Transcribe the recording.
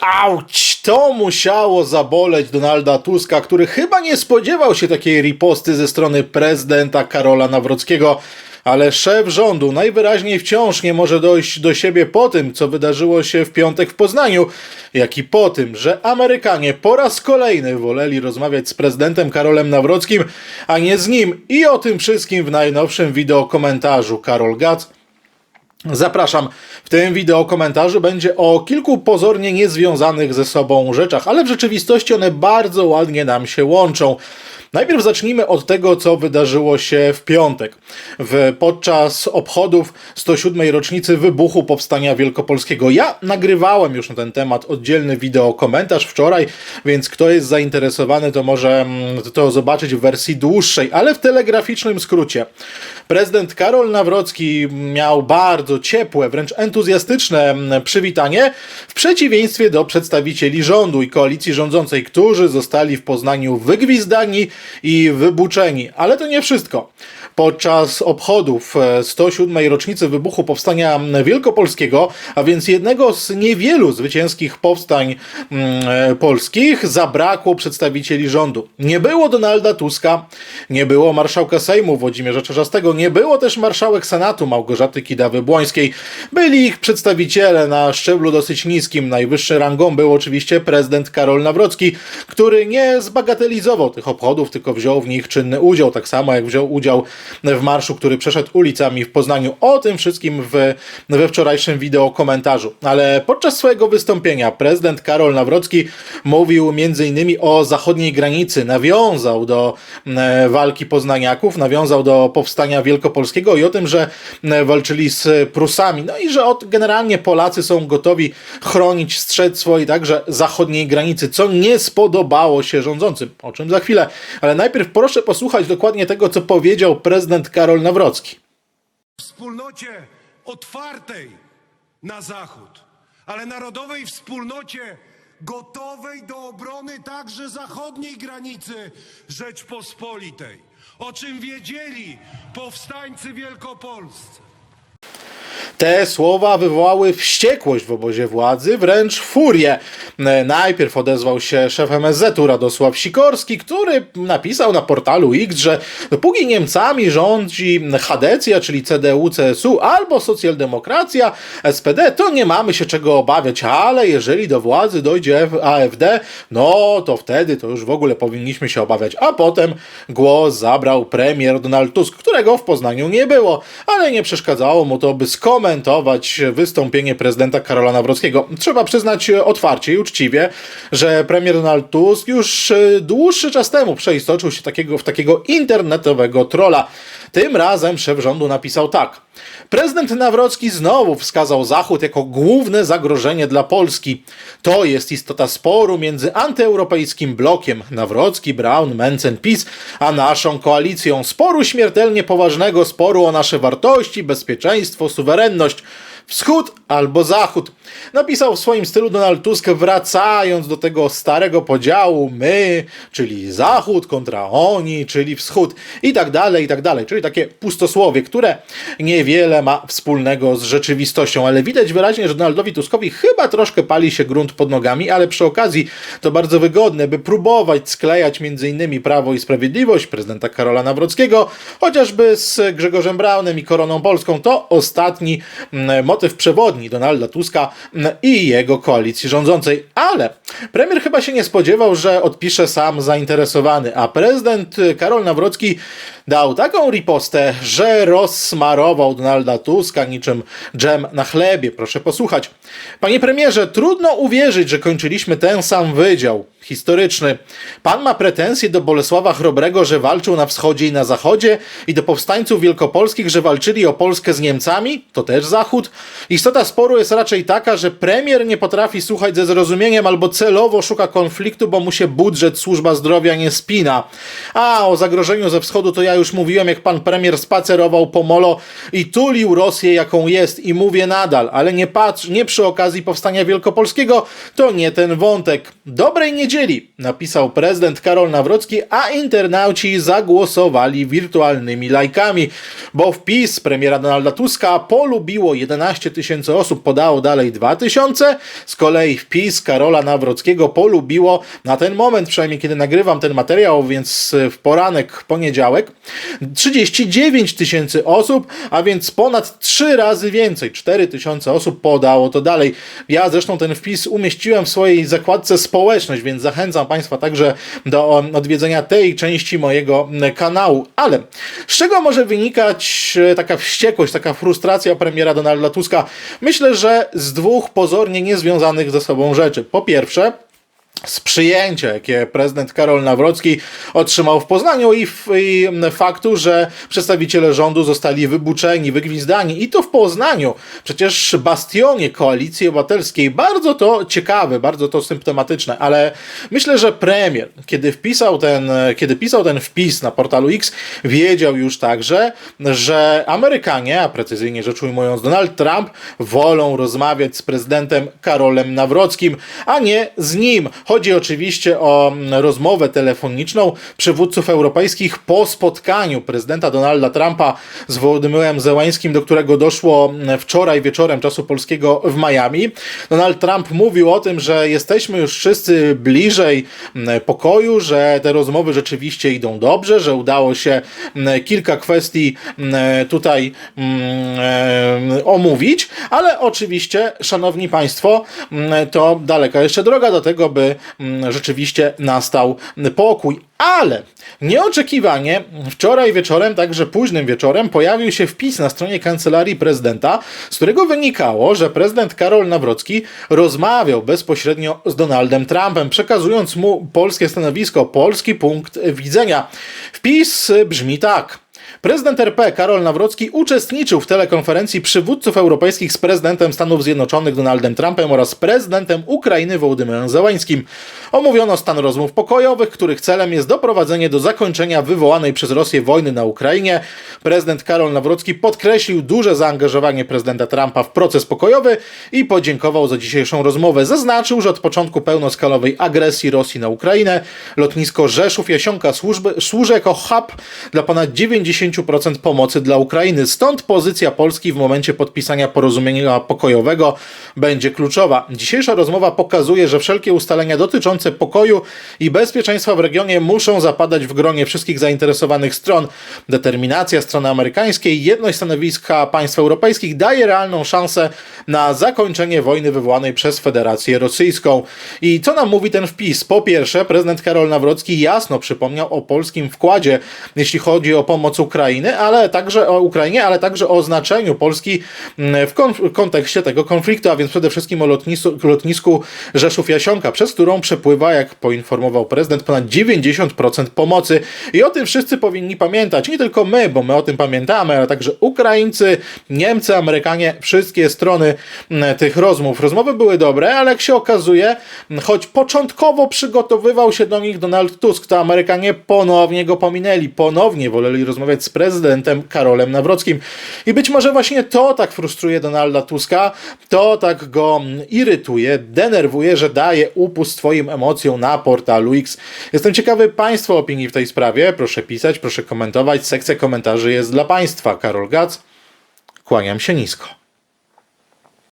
Auć! To musiało zaboleć Donalda Tuska, który chyba nie spodziewał się takiej riposty ze strony prezydenta Karola Nawrockiego. Ale szef rządu najwyraźniej wciąż nie może dojść do siebie po tym, co wydarzyło się w piątek w Poznaniu, jak i po tym, że Amerykanie po raz kolejny woleli rozmawiać z prezydentem Karolem Nawrockim, a nie z nim. I o tym wszystkim w najnowszym wideo komentarzu Karol Gac. Zapraszam. W tym wideo komentarzu będzie o kilku pozornie niezwiązanych ze sobą rzeczach, ale w rzeczywistości one bardzo ładnie nam się łączą. Najpierw zacznijmy od tego, co wydarzyło się w piątek. W, podczas obchodów 107. rocznicy wybuchu Powstania Wielkopolskiego. Ja nagrywałem już na ten temat oddzielny wideo komentarz wczoraj, więc kto jest zainteresowany, to może mm, to zobaczyć w wersji dłuższej, ale w telegraficznym skrócie. Prezydent Karol Nawrocki miał bardzo ciepłe, wręcz entuzjastyczne mm, przywitanie, w przeciwieństwie do przedstawicieli rządu i koalicji rządzącej, którzy zostali w Poznaniu wygwizdani i wybuczeni. Ale to nie wszystko. Podczas obchodów e, 107. rocznicy wybuchu Powstania Wielkopolskiego, a więc jednego z niewielu zwycięskich powstań mm, e, polskich, zabrakło przedstawicieli rządu. Nie było Donalda Tuska, nie było marszałka Sejmu Włodzimierza Czarzastego, nie było też marszałek Senatu Małgorzaty Kidawy-Błońskiej. Byli ich przedstawiciele na szczeblu dosyć niskim. Najwyższy rangą był oczywiście prezydent Karol Nawrocki, który nie zbagatelizował tych obchodów, tylko wziął w nich czynny udział, tak samo jak wziął udział w marszu, który przeszedł ulicami w Poznaniu. O tym wszystkim w, we wczorajszym wideo komentarzu. Ale podczas swojego wystąpienia prezydent Karol Nawrocki mówił m.in. o zachodniej granicy, nawiązał do e, walki poznaniaków, nawiązał do powstania wielkopolskiego i o tym, że e, walczyli z Prusami. No i że od, generalnie Polacy są gotowi chronić, strzec swojej także zachodniej granicy, co nie spodobało się rządzącym. O czym za chwilę. Ale najpierw proszę posłuchać dokładnie tego, co powiedział prezydent Karol Nawrocki. wspólnocie otwartej na Zachód, ale narodowej wspólnocie gotowej do obrony także zachodniej granicy Rzeczpospolitej, o czym wiedzieli powstańcy wielkopolscy. Te słowa wywołały wściekłość w obozie władzy, wręcz furię. E, Najpierw odezwał się szef MSZ-u Radosław Sikorski, który napisał na portalu X, że dopóki Niemcami rządzi Hadecja, czyli CDU, CSU albo socjaldemokracja, SPD, to nie mamy się czego obawiać, ale jeżeli do władzy dojdzie AfD, no to wtedy to już w ogóle powinniśmy się obawiać. A potem głos zabrał premier Donald Tusk, którego w Poznaniu nie było, ale nie przeszkadzało mu to, by skomentować wystąpienie prezydenta Karola Nawrockiego. Trzeba przyznać otwarcie i uczciwie, że premier Donald Tusk już e, dłuższy czas temu przeistoczył się takiego, w takiego internetowego trolla. Tym razem szef rządu napisał tak. Prezydent Nawrocki znowu wskazał Zachód jako główne zagrożenie dla Polski. To jest istota sporu między antyeuropejskim blokiem Nawrocki, Braun, Mencen, PiS, a naszą koalicją. Sporu śmiertelnie poważnego, sporu o nasze wartości, bezpieczeństwo, suwerenność przyjemność Wschód albo Zachód. Napisał w swoim stylu Donald Tusk, wracając do tego starego podziału my, czyli Zachód kontra oni, czyli Wschód i tak dalej, i tak dalej. Czyli takie pustosłowie, które niewiele ma wspólnego z rzeczywistością, ale widać wyraźnie, że Donaldowi Tuskowi chyba troszkę pali się grunt pod nogami, ale przy okazji to bardzo wygodne, by próbować sklejać innymi Prawo i Sprawiedliwość prezydenta Karola Nawrockiego, chociażby z Grzegorzem Braunem i Koroną Polską. To ostatni mm, motyw przewodni Donalda Tuska i jego koalicji rządzącej. Ale premier chyba się nie spodziewał, że odpisze sam zainteresowany, a prezydent Karol Nawrocki dał taką ripostę, że rozsmarował Donalda Tuska niczym dżem na chlebie. Proszę posłuchać. Panie premierze, trudno uwierzyć, że kończyliśmy ten sam wydział historyczny. Pan ma pretensje do Bolesława Chrobrego, że walczył na wschodzie i na zachodzie i do powstańców wielkopolskich, że walczyli o Polskę z Niemcami? To też Zachód? Istota sporu jest raczej taka, że premier nie potrafi słuchać ze zrozumieniem albo celowo szuka konfliktu, bo mu się budżet służba zdrowia nie spina. A o zagrożeniu ze wschodu to ja już mówiłem, jak pan premier spacerował po molo i tulił Rosję jaką jest i mówię nadal, ale nie patrz, nie przy okazji powstania wielkopolskiego, to nie ten wątek. Dobrej niedzieli napisał prezydent Karol Nawrocki, a internauci zagłosowali wirtualnymi lajkami, bo wpis premiera Donalda Tuska polubiło 11 tysięcy osób, podało dalej 2 tysiące, z kolei wpis Karola Nawrockiego polubiło na ten moment, przynajmniej kiedy nagrywam ten materiał, więc w poranek, poniedziałek, 39 tysięcy osób, a więc ponad 3 razy więcej, 4 tysiące osób podało to dalej. Ja zresztą ten wpis umieściłem w swojej zakładce społeczność, więc zachęcam Państwa także do odwiedzenia tej części mojego kanału. Ale z czego może wynikać e, taka wściekłość, taka frustracja premiera Donalda Tuska? Myślę, że z dwóch pozornie niezwiązanych ze sobą rzeczy. Po pierwsze, z przyjęcia, jakie prezydent Karol Nawrocki otrzymał w Poznaniu i, i faktu, że przedstawiciele rządu zostali wybuczeni, wygwizdani i to w Poznaniu, przecież bastionie koalicji obywatelskiej. Bardzo to ciekawe, bardzo to symptomatyczne, ale myślę, że premier, kiedy wpisał ten, kiedy pisał ten wpis na portalu X, wiedział już także, że Amerykanie, a precyzyjnie rzecz ujmując Donald Trump, wolą rozmawiać z prezydentem Karolem Nawrockim, a nie z nim. Chodzi oczywiście o mm, rozmowę telefoniczną przywódców europejskich po spotkaniu prezydenta Donalda Trumpa z Wołodymyrem Zełańskim, do którego doszło mm, wczoraj wieczorem czasu polskiego w Miami. Donald Trump mówił o tym, że jesteśmy już wszyscy bliżej mm, pokoju, że te rozmowy rzeczywiście idą dobrze, że udało się kilka kwestii tutaj e, omówić, ale oczywiście, szanowni państwo, to daleka jeszcze droga do tego, by rzeczywiście nastał pokój. Ale nieoczekiwanie wczoraj wieczorem, także późnym wieczorem, pojawił się wpis na stronie kancelarii prezydenta, z którego wynikało, że prezydent Karol Nawrocki rozmawiał bezpośrednio z Donaldem Trumpem, przekazując mu polskie stanowisko, polski punkt widzenia. Wpis brzmi tak. Prezydent RP Karol Nawrocki uczestniczył w telekonferencji przywódców europejskich z prezydentem Stanów Zjednoczonych Donaldem Trumpem oraz prezydentem Ukrainy Wołodymyrem Zełańskim. Omówiono stan rozmów pokojowych, których celem jest doprowadzenie do zakończenia wywołanej przez Rosję wojny na Ukrainie. Prezydent Karol Nawrocki podkreślił duże zaangażowanie prezydenta Trumpa w proces pokojowy i podziękował za dzisiejszą rozmowę. Zaznaczył, że od początku pełnoskalowej agresji Rosji na Ukrainę lotnisko Rzeszów-Jasionka służby, służy jako hub dla ponad 90% pomocy dla Ukrainy. Stąd pozycja Polski w momencie podpisania porozumienia pokojowego będzie kluczowa. Dzisiejsza rozmowa pokazuje, że wszelkie ustalenia dotyczące pokoju i bezpieczeństwa w regionie muszą zapadać w gronie wszystkich zainteresowanych stron. Determinacja strony amerykańskiej, jedność stanowiska państw europejskich daje realną szansę na zakończenie wojny wywołanej przez Federację Rosyjską. I co nam mówi ten wpis? Po pierwsze, prezydent Karol Nawrocki jasno przypomniał o polskim wkładzie, jeśli chodzi o pomoc Ukrainy, ale także o Ukrainie, ale także o znaczeniu Polski mm, w kontekście tego konfliktu, a więc przede wszystkim o lotnisku, lotnisku Rzeszów-Jasionka, przez którą przepływa, jak poinformował prezydent, ponad 90% pomocy. I o tym wszyscy powinni pamiętać. Nie tylko my, bo my o tym pamiętamy, ale także Ukraińcy, Niemcy, Amerykanie, wszystkie strony mm, tych rozmów. Rozmowy były dobre, ale jak się okazuje, mm, choć początkowo przygotowywał się do nich Donald Tusk, to Amerykanie ponownie go pominęli, ponownie woleli rozmawiać z prezydentem Karolem Nawrockim. I być może właśnie to tak frustruje Donalda Tuska, to tak go irytuje, denerwuje, że daje upust swoim emocjom na portalu X. Jestem ciekawy Państwa opinii w tej sprawie. Proszę pisać, proszę komentować. Sekcja komentarzy jest dla Państwa. Karol Gac, kłaniam się nisko.